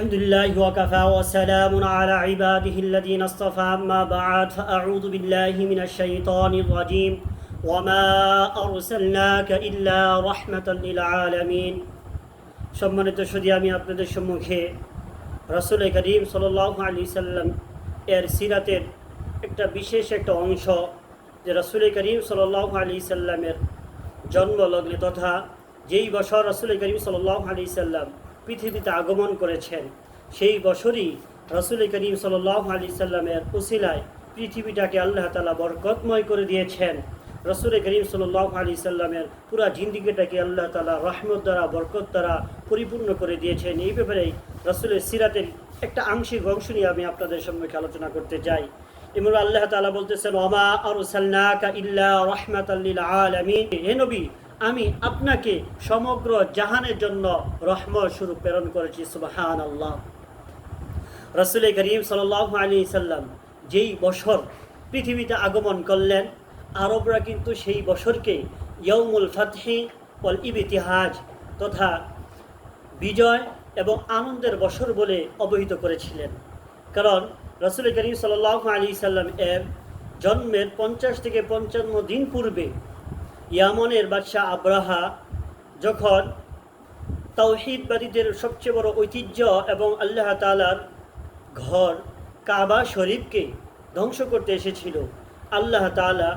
الحمد لله وكفى وسلام على عباده الذين اصطفى أما بعد فأعوذ بالله من الشيطان الرجيم وما أرسلناك إلا رحمة للعالمين সম্মানিত শুধু আমি আপনাদের সম্মুখে রসুল করিম সাল্লাহ আলি সাল্লাম এর সিরাতের একটা বিশেষ একটা অংশ যে রসুল করিম সাল্লাহ আলি সাল্লামের জন্মলগ্নে তথা যেই বছর রসুল করিম সাল্লাহ আলি সাল্লাম পৃথিবীতে আগমন করেছেন। সেই বছরই রসুল করিম সাল্লাহ আলি সাল্লামের উসিলায় পৃথিবীটাকে আল্লাহ তালা বরকতময় করে দিয়েছেন। রসুল করিম সাল্লাহ আলি সাল্লামের পুরা জিন্দিগিটাকে আল্লাহ তালা রহমত দ্বারা, বরকত দ্বারা পরিপূর্ণ করে দিয়েছেন। এই ব্যাপারে রসুলের সিরাতের একটা আংশিক অংশ নিয়ে আমি আপনাদের সম্মুখে আলোচনা করতে চাই। এমন আল্লাহ তালা বলতেছেন ওমা আর ইল্লা রহমাতাল্লিল আলামিন। হে নবী আমি আপনাকে সমগ্র জাহানের জন্য রহমত স্বরূপ প্রেরণ করেছি সুবাহান আল্লাহ রসুল করিম সাল আলী সাল্লাম যেই বছর পৃথিবীতে আগমন করলেন, আরবরা কিন্তু সেই বছরকে ইয়ৌমুল ফাতহি ওয়াল ইতিহাজ তথা বিজয় এবং আনন্দের বছর বলে অবহিত করেছিলেন। কারণ রসুল করিম সাল আলী সাল্লাম এর জন্মের পঞ্চাশ থেকে পঞ্চান্ন দিন পূর্বে ইয়ামনের বাদশাহ আব্রাহা যখন তাওহিদবাদীদের সবচেয়ে বড় ঐতিহ্য এবং আল্লাহ তালার ঘর কাবা শরীফকে ধ্বংস করতে এসেছিল, আল্লাহ তালা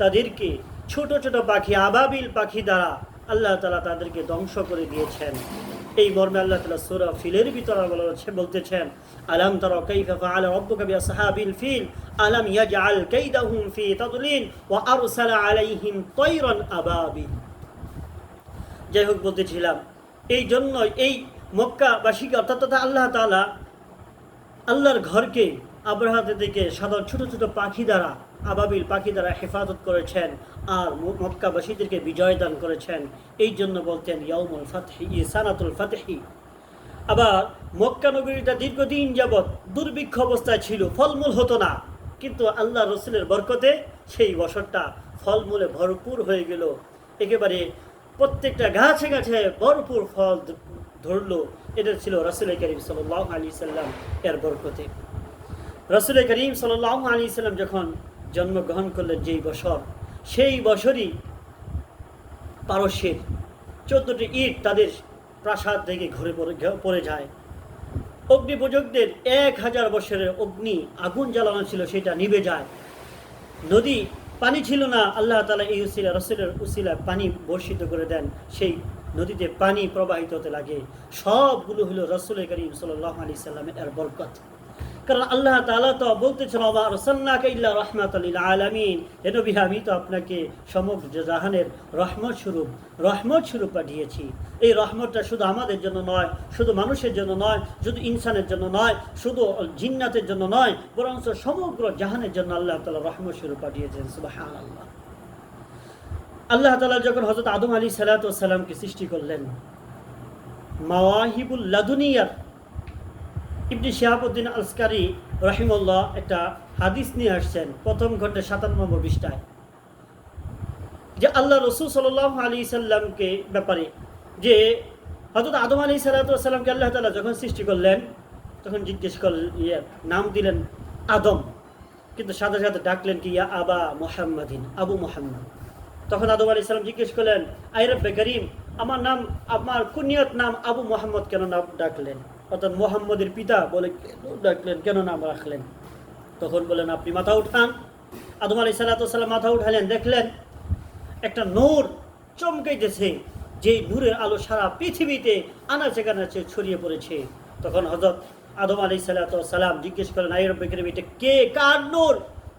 তাদেরকে ছোট ছোট পাখি আবাবিল পাখি দ্বারা আল্লাহ তালা তাদেরকে ধ্বংস করে দিয়েছেন। এই মর্মে আল্লাহ তালা সুরা ফিলের ভিতরে বলছে বলতেছেন, আলাম তারা কাইফা ফাআলা রাব্বুকা বিআসহাবিল ফিল? আলাম ইয়াজআল কাইদাহুম ফি তাদলিল ওয়া আরসালা আলাইহিম তায়রান আবাবিল? যাই হোক, বলতেছিলাম এই জন্য এই মক্কাবাসীকে, অর্থাৎ আল্লাহ তালা আল্লাহর ঘরকে আব্রাহাতে থেকে সাধারণ ছোট ছোট পাখি দ্বারা, আবাবিল পাখি দ্বারা হেফাজত করেছেন আর মক্কাবাসীদেরকে বিজয় দান করেছেন। এই জন্য বলতেন, ইয়াউমুল ফাতহি ইসানাতুল ফাতহি। আবার মক্কা নগরীটা দীর্ঘদিন যাবৎ দুর্ভিক্ষ অবস্থায় ছিল, ফলমূল হতো না। কিন্তু আল্লাহ রসুলের বরকতে সেই বছরটা ফলমূলে ভরপুর হয়ে গেল। একেবারে প্রত্যেকটা গাছে গাছে ভরপুর ফল ধরলো। এটা ছিল রসুল করিম সাল্লাহ আলী সাল্লাম এর বরকতে। রসুল করিম সাল্লাহ আলী সাল্লাম যখন জন্মগ্রহণ করলেন, যেই বছর, সেই বছরই পারস্যের চোদ্দটি ইট তাদের প্রাসাদ থেকে ঘরে পড়ে যায়। অগ্নিপূজকদের এক হাজার বছরের অগ্নি আগুন জ্বালানো ছিল, সেটা নিভে যায়। নদী পানি ছিল না, আল্লাহ তালা এই উসিলা, রসুলের উসিলা পানি বর্ষিত করে দেন, সেই নদীতে পানি প্রবাহিত হতে লাগে। সবগুলো হলো রসুল করিম সাল্লাহ আলি সাল্লামের বরকত। কারণ আল্লাহ তালা তো বলতেছেন আমার রসাল্লাকে ইল্লা রহমাত আলমিন হে নবী, আমি তো আপনাকে সমগ্র জাহানের রহমত স্বরূপ রহমত স্বরূপ পাঠিয়েছি। এই রহমতটা শুধু আমাদের জন্য নয়, শুধু মানুষের জন্য নয়, শুধু ইনসানের জন্য নয়, শুধু জিন্নাতের জন্য নয় বরং সমগ্র জাহানের জন্য আল্লাহ তালা রহমত স্বরূপ পাঠিয়েছেন সুবাহ আল্লাহ আল্লাহ তালা যখন হজরত আদম আলী সালাতামকে সৃষ্টি করলেন, মাওয়াহিবুল লাদুনিয়ার ইবনি শাহাবুদ্দিন আসকারি রহিমুল্লাহ একটা হাদিস নিয়ে আসছেন, প্রথম ঘন্টে সাতান্ন নম্বর বিশটায় যে আল্লাহ রসুল সাল আলী সাল্লামকে ব্যাপারে, যে হজরত আদম আলী সাল্লাতামকে আল্লাহ তালা যখন সৃষ্টি করলেন, তখন জিজ্ঞেস করলেন ইয়ে নাম দিলেন আদম। কিন্তু সাথে সাথে ডাকলেন কি, ইয়া আবা মোহাম্মদিন, আবু মোহাম্মদ। তখন আদম আলী সাল্লাম জিজ্ঞেস করলেন আইরব্বে করিম আমার নাম, আমার কুনিয়ত নাম আবু মোহাম্মদ কেন নাম ডাকলেন? অর্থাৎ মোহাম্মদের পিতা বলে ডাকলেন, কেন নাম রাখলেন? তখন বলেন, আপনি মাথা উঠান। আদম আলী সাল্লাতাম মাথা উঠালেন, দেখলেন একটা নূর চমকাইতেছে যে নূরের আলো সারা পৃথিবীতে আনাচে কানাচে ছড়িয়ে পড়েছে। তখন হজরত আদম আলী সাল্লাতাম জিজ্ঞেস করেন আইরব্বে করিম, এটা কে? কার নূর?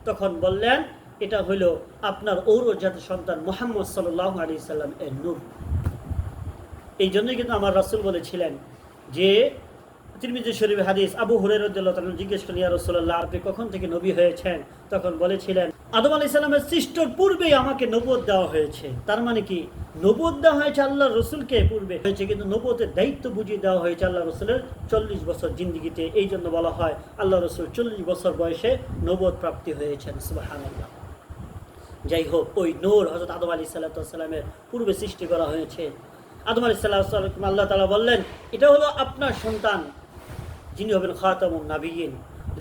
তখন বললেন, এটা হইল আপনার ঔরজাত সন্তান মোহাম্মদ সাল্লাহ আলী সাল্লাম এর নূর। এই জন্যই কিন্তু আমার রাসুল বলেছিলেন যে, তিরমিজি শরীফ হাদিস, আবু হুরেরুদ্দুল্লাহ জিজ্ঞেস করলেন, ইয়া রসুল্লাহ আপনি কখন থেকে নবী হয়েছেন? তখন বলেছিলেন, আদম আলি সাল্লামের সৃষ্টর পূর্বেই আমাকে নবদ দেওয়া হয়েছে। তার মানে কি? নবদ দেওয়া হয়েছে আল্লাহ রসুলকে পূর্বে, হয়েছে কিন্তু নবতের দায়িত্ব বুঝিয়ে দেওয়া হয়েছে আল্লাহ রসুলের চল্লিশ বছর জিন্দিগিতে। এই জন্য বলা হয় আল্লাহ রসুল চল্লিশ বছর বয়সে নবদ প্রাপ্তি হয়েছেন। সুবাহান যাই হোক, ওই নূর হজরত আদম আলী সাল্লাতামের পূর্বে সৃষ্টি করা হয়েছে। আদম আলী সাল্লাহ আল্লাহ তালা বললেন, এটা হলো আপনার সন্তান, যিনি হবেন খাতামুন নাবিয়িন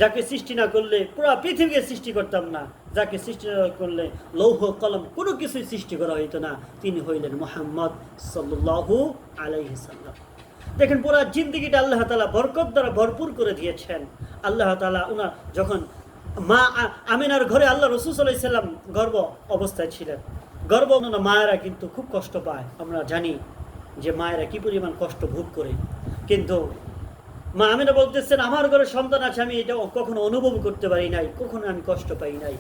যাকে সৃষ্টি না করলে পুরো পৃথিবীকে সৃষ্টি করতাম না। যাকে সৃষ্টি না করলে লৌহ, কলম কোনো কিছুই সৃষ্টি করা হইতো না। তিনি হইলেন মোহাম্মদ সাল্লু আলাইহি সাল্লাম। দেখেন, পুরো জিন্দগিটা আল্লাহ তালা বরকত দ্বারা ভরপুর করে দিয়েছেন। আল্লাহ তালা উনার যখন মা আমিনার ঘরে আল্লাহ রসুল সাল্লাম গর্ব অবস্থায় ছিলেন। গর্ব মায়েরা কিন্তু খুব কষ্ট পায়, আমরা জানি। যে মায়েরা কি পরিমাণ কষ্ট ভোগ করে। কিন্তু মা আমিনা বলতেছেন, আমার ঘরে সন্তান আছে, আমি এটা কখনো অনুভব করতে পারি নাই, কখনো আমি কষ্ট পাই নাই।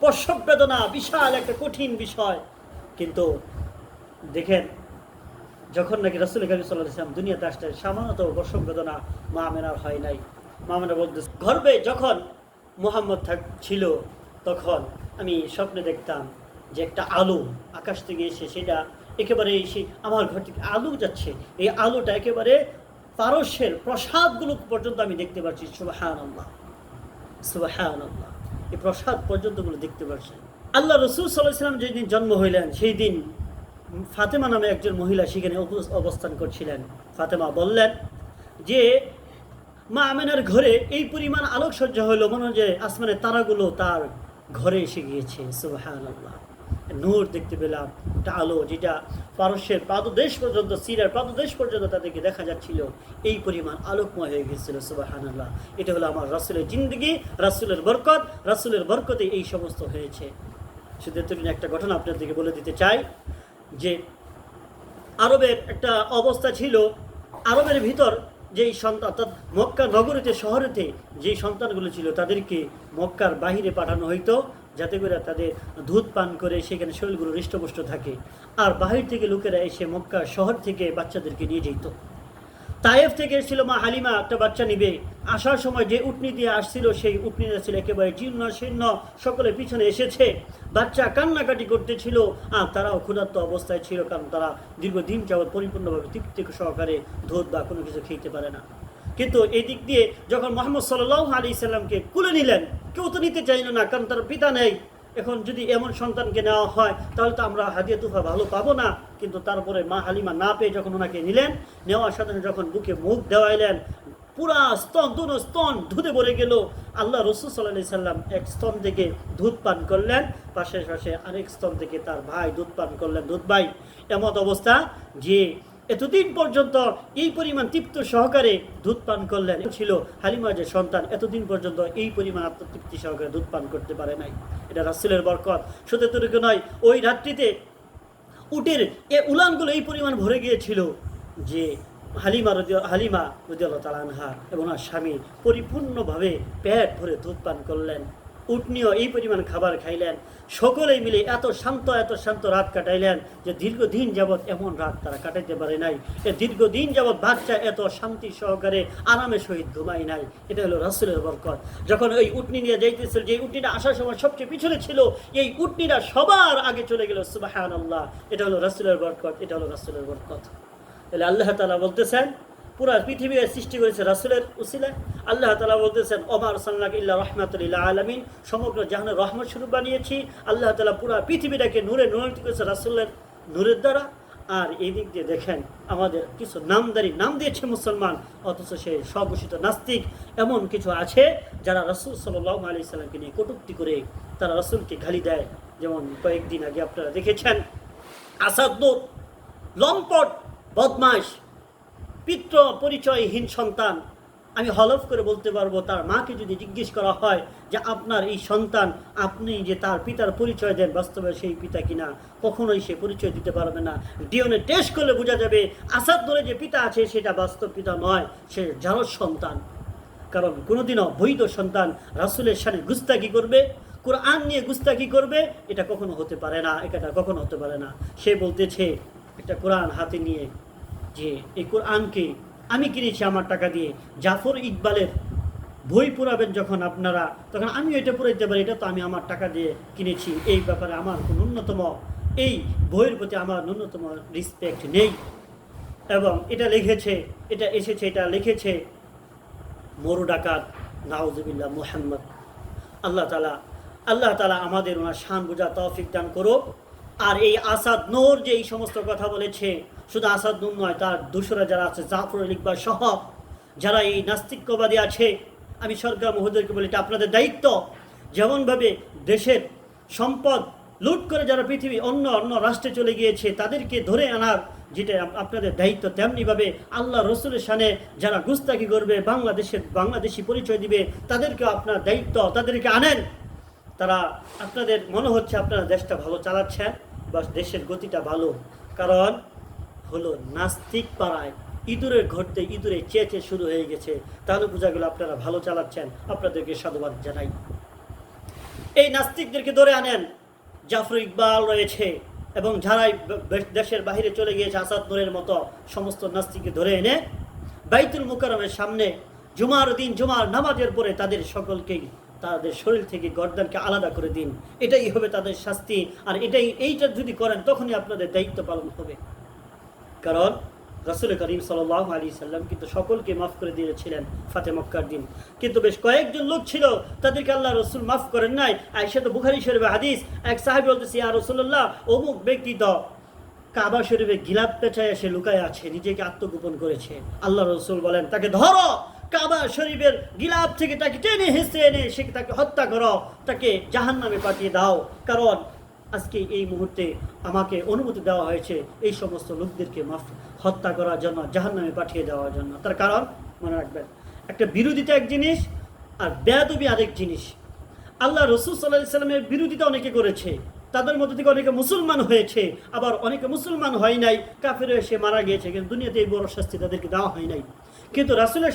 প্রসব বেদনা, বিশাল একটা কঠিন বিষয়। কিন্তু দেখেন, যখন নাকি রসুল করিম সাল্লাহ দুনিয়াতে আসলেন সামান্যত প্রসব বেদনা মা আমেনার হয় নাই। মা আমেনা বলতে গর্বে যখন মোহাম্মদ থাক, ছিল, তখন আমি স্বপ্নে দেখতাম যে একটা আলো আকাশ থেকে এসে সেটা একেবারে সেই আমার ঘর থেকে আলো যাচ্ছে। এই আলোটা একেবারে পারস্যের প্রসাদগুলো পর্যন্ত আমি দেখতে পাচ্ছি সুবাহান আল্লাহ সুবাহান আল্লাহ এই প্রসাদ পর্যন্তগুলো দেখতে পাচ্ছি আল্লাহ রসুল সাল্লাহ ইসলাম যেদিন জন্ম হইলেন সেই দিন ফাতেমা নামে একজন মহিলা সেখানে অবস্থান করছিলেন। ফাতেমা বললেন যে, মা আমেনার ঘরে এই পরিমাণ আলোকসজ্জা হলো মনে হয় যে আসমানের তারাগুলো তার ঘরে এসে গিয়েছে। সুবাহান আল্লাহ নূর দেখতে পেলাম, একটা আলো যেটা পারস্যের পাদদেশ পর্যন্ত, সিরিয়ার পাদদেশ পর্যন্ত তাদেরকে দেখা যাচ্ছিল। এই পরিমাণ আলোকময় হয়ে গেছিল সুবাহান আল্লাহ এটা হলো আমার রাসুলের জিন্দগি, রাসুলের বরকত, রাসুলের বরকতে এই সমস্ত হয়েছে। শুধু একটা ঘটনা আপনাদেরকে বলে দিতে চাই যে আরবের একটা অবস্থা ছিল, আরবের ভিতর যেই সন্তান, অর্থাৎ মক্কা নগরীতে, শহরেতে যেই সন্তানগুলো ছিল, তাদেরকে মক্কার বাহিরে পাঠানো হইতো। যাতে করে তাদের দুধ পান করে সেখানে শরীরগুলো হৃষ্টপুষ্ট থাকে। আর বাহির থেকে লোকেরা এসে মক্কা শহর থেকে বাচ্চাদেরকে নিয়ে যেত। তায়েফ থেকে এসেছিল মা হালিমা, একটা বাচ্চা নিবে। আসার সময় যে উটনি দিয়ে আসছিল, সেই উটনিটা ছিল একেবারে জীর্ণ, শীর্ণ, সকলে পিছনে এসেছে। বাচ্চা কান্নাকাটি করতেছিল, আর তারাও ক্ষুধার্ত অবস্থায় ছিল, কারণ তারা দীর্ঘদিন যাবৎ পরিপূর্ণভাবে তৃপ্তি সহকারে ধোধ বা কোনো কিছু খেতে পারে না। কিন্তু এই দিক দিয়ে যখন মোহাম্মদ সাল্লাহ আলী সাল্লামকে কুলে নিলেন, কেউ তো নিতে চাইল না, কারণ তার পিতা নেই। এখন যদি এমন সন্তানকে নেওয়া হয়, তাহলে তো আমরা হাদিয়া তুফা ভালো পাবো না। কিন্তু তারপরে মা হালিমা না পেয়ে যখন ওনাকে নিলেন, নেওয়ার সাথে যখন বুকে মুখ দেওয়াইলেন, পুরা স্তন, দুনো স্তন ধুতে ভরে গেল। আল্লাহ রসুল সাল্লাহ সাল্লাম এক স্তন থেকে দুধ পান করলেন, পাশে পাশে আরেক স্তন থেকে তার ভাই দুধ পান করলেন। দুধ ভাই, এমত অবস্থা যে এতদিন পর্যন্ত এই পরিমাণ তৃপ্ত সহকারে দুধ পান করলেন। ছিল হালিমার যে সন্তান, এতদিন পর্যন্ত এই পরিমাণ আত্মতৃপ্তি সহকারে দুধ পান করতে পারে নাই। এটা রাসুলের বরকত। এতটুকু নয়, ওই রাত্রিতে উটের এ উলানগুলো এই পরিমাণ ভরে গিয়েছিল যে হালিমা রদি, হালিমা রদিয়াল্লাহ তালানহা এবং ওনার স্বামী পরিপূর্ণভাবে পেট ভরে দুধ পান করলেন। উটনিও এই পরিমাণ খাবার খাইলেন। সকলেই মিলে এত শান্ত এত শান্ত রাত কাটাইলেন যে দীর্ঘদিন যাবৎ এমন রাত তারা কাটাইতে পারে নাই। এ দীর্ঘদিন যাবৎ বাচ্চা এত শান্তি সহকারে আরামে সহিত ঘুমাই নাই। এটা হলো রাসুলের বরকত। যখন ওই উটনি নিয়ে যাইতেছিল, যে উটনিটা আসার সময় সবচেয়ে পিছনে ছিল, এই উটনিটা সবার আগে চলে গেল সুবাহান আল্লাহ এটা হলো রাসুলের বরকত, এটা হলো রাসুলের বরকত। তাহলে আল্লাহ তালা বলতেছেন পুরা পৃথিবীর সৃষ্টি করেছে রাসুলের উসিলায় আল্লাহ তালা বলতেছেন ওমার সাল্লাহ ইল্লা রহমাতুল্লাহ আলমিন। সমগ্র জাহানের রহমত স্বরূপ বানিয়েছি। আল্লাহ তালা পুরা পৃথিবীটাকে নূরে নূরিত করেছে রাসুলের নূরের দ্বারা। আর এই দিক দিয়ে দেখেন, আমাদের কিছু নামদারি নাম দিয়েছে মুসলমান, অথচ সে স্বঘোষিত নাস্তিক এমন কিছু আছে যারা রসুল সাল্লাহ আলি সাল্লামকে নিয়ে কটুক্তি করে তারা রসুলকে গালি দেয়। যেমন কয়েকদিন আগে আপনারা দেখেছেন আসাদুর লম্পট বদমাস পিতৃ পরিচয়হীন সন্তান, আমি হলফ করে বলতে পারব তার মাকে যদি জিজ্ঞেস করা হয় যে আপনার এই সন্তান, আপনি যে তার পিতার পরিচয় দেন, বাস্তবে সেই পিতা কিনা? কখনোই সে পরিচয় দিতে পারবে না। ডিওনে টেস্ট করলে বোঝা যাবে আসাদ ধরে যে পিতা আছে, সেটা বাস্তব পিতা নয়, সে জারজ সন্তান। কারণ কোনোদিনও বৈধ সন্তান রাসুলের সাথে গুস্তাকি করবে, কোরআন নিয়ে গুস্তাকি করবে, এটা কখনো হতে পারে না, এটা কখনো হতে পারে না। সে বলতেছে, একটা কোরআন হাতে নিয়ে যে এই কোরআনকে আমি কিনেছি আমার টাকা দিয়ে। জাফর ইকবালের বই পুরাবেন যখন আপনারা, তখন আমি এটা পুরাইতে পারি, এটা তো আমি আমার টাকা দিয়ে কিনেছি, এই ব্যাপারে আমার ন্যূনতম, এই বইয়ের প্রতি আমার ন্যূনতম রিসপেক্ট নেই। এবং এটা লিখেছে, এটা এসেছে, এটা লিখেছে মরু ডাকাত, নাউজুবিল্লাহ মুহাম্মদ। আল্লাহ তালা আল্লাহ তালা আমাদের ওনার শান বোঝা তৌফিক দান করুক। আর এই আসাদ নূর যে এই সমস্ত কথা বলেছে, শুধু আসাদ নূর নয়, তার দুসরা যারা আছে, জাফর ইকবাল সহ যারা এই নাস্তিক্যবাদী আছে, আমি সরকার মহোদয়কে বলি এটা আপনাদের দায়িত্ব। যেমনভাবে দেশের সম্পদ লুট করে যারা পৃথিবী অন্য অন্য রাষ্ট্রে চলে গিয়েছে, তাদেরকে ধরে আনার যেটা আপনাদের দায়িত্ব, তেমনিভাবে আল্লাহ রসুলের সানে যারা গুস্তাকি করবে, বাংলাদেশের বাংলাদেশি পরিচয় দিবে, তাদেরকে আপনার দায়িত্ব, তাদেরকে আনেন। তারা আপনাদের মনে হচ্ছে আপনারা দেশটা ভালো চালাচ্ছেন। বা দেশের গতিটা ভালো। কারণ হলো নাস্তিক পাড়ায় ইঁদুরের ঘরতে ইঁদুরে চেয়ে চেয়ে শুরু হয়ে গেছে। তাহলে বোঝা গেল আপনারা ভালো চালাচ্ছেন, আপনাদেরকে সাধুবাদ জানাই। এই নাস্তিকদেরকে ধরে আনেন জাফর ইকবাল রয়েছে এবং যারাই দেশের বাইরে চলে গিয়েছে আসাদ নূরের মতো সমস্ত নাস্তিককে ধরে এনে বাইতুল মুকারমের সামনে জুমার দিন জুমার নামাজের পরে তাদের সকলকেই তাদের শরীর থেকে গর্দানকে আলাদা করে দিন। এটাই হবে তাদের শাস্তি। আর এটাই, এইটা যদি করেন, তখনই আপনাদের দায়িত্ব পালন হবে। কারণ রসুল করিম সাল্লাহ আলী সাল্লাম কিন্তু সকলকে মাফ করে দিয়েছিলেন ফাতে মক্কার দিন। কিন্তু বেশ কয়েকজন লোক ছিল, তাদেরকে আল্লাহ রসুল মাফ করেন নাই। আইসা তো বুখারি শরীফে হাদিস, এক সাহেব বলতেছি আর রসুল্লাহ অমুক ব্যক্তি তো কাবা শরীফে গিলাপ পেঁচায় এসে লুকায় আছে, নিজেকে আত্মগোপন করেছে। আল্লাহ রসুল বলেন, তাকে ধরো কাবা শরীফের গিলাপ থেকে তাকে টেনে হেসে এনে সে তাকে হত্যা করো, তাকে জাহান নামে পাঠিয়ে দাও। কারণ আজকে এই মুহূর্তে আমাকে অনুমতি দেওয়া হয়েছে এই সমস্ত লোকদেরকে মাফ, হত্যা করার জন্য জাহান নামে পাঠিয়ে দেওয়ার জন্য। তার কারণ মনে রাখবেন, একটা বিরোধিতা এক জিনিস আর বেয়াদবি আরেক জিনিস। আল্লাহ রসুল সাল্লাহ সাল্লামের বিরোধিতা অনেকে করেছে, তাদের মধ্যে থেকে অনেকে মুসলমান হয়েছে, আবার অনেকে মুসলমান হয় নাই, কাফের এসে মারা গিয়েছে, কিন্তু দুনিয়াতে এই বড় শাস্তি তাদেরকে দেওয়া হয় নাই। কিন্তু রাসুলের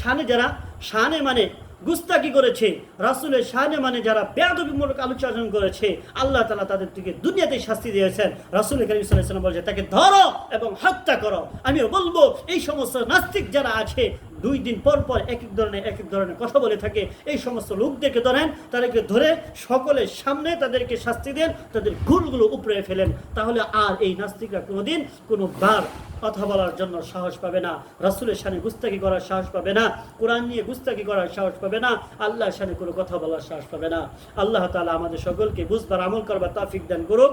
সানে যারা, শানে মানে গুস্তাকি করেছে, রাসুলের সানে মানে যারা বেয়াদবিমূলক আলোচনা করেছে, আল্লাহ তালা তাদের থেকে দুনিয়াতে শাস্তি দিয়েছেন। রাসুল করিম সাল্লাম বলছে, তাকে ধরো এবং হত্যা করো। আমিও বলব, এই সমস্ত নাস্তিক যারা আছে দুই দিন পর পর এক এক ধরনের, এক এক ধরনের কথা বলে থাকে। এই সমস্ত লোকদেরকে ধরেন, তাদেরকে ধরে সকলের সামনে তাদেরকে শাস্তি দেন, তাদের গুলগুলো উপরে ফেলেন। তাহলে আর এই নাস্তিকরা কোনোদিন কোনো বার কথা বলার জন্য সাহস পাবে না। রাসুলের সামনে গুস্তাকি করার সাহস পাবে না। কোরআন নিয়ে গুস্তাকি করার সাহস পাবে না। আল্লাহর সামনে কোনো কথা বলার সাহস পাবে না। আল্লাহ তালা আমাদের সকলকে বুঝবার, আমল করবার তাফিক দান করুক।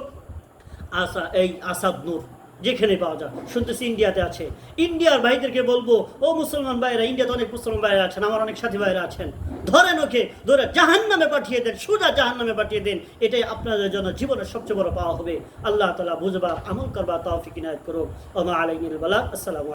আসা এই আসাদ নূর। যেখানে পাওয়া যায়। শুনতেছি ইন্ডিয়াতে আছে। ইন্ডিয়ার ভাইদেরকে বলব, ও মুসলমান ভাইরা ইন্ডিয়াতে অনেক মুসলমান ভাইরা আছেন, আমার অনেক সাথী ভাইরা আছেন। ধরেন ওকে, ধরে জাহান নামে পাঠিয়ে দেন, সোজা জাহান নামে পাঠিয়ে দেন। এটাই আপনাদের জন্য জীবনের সবচেয়ে বড় পাওয়া হবে। আল্লাহ তালা বুঝবার আমল করবার তাও ফিকিনায়ত করুক। আমা আলাইনুল বালা, আসসালামু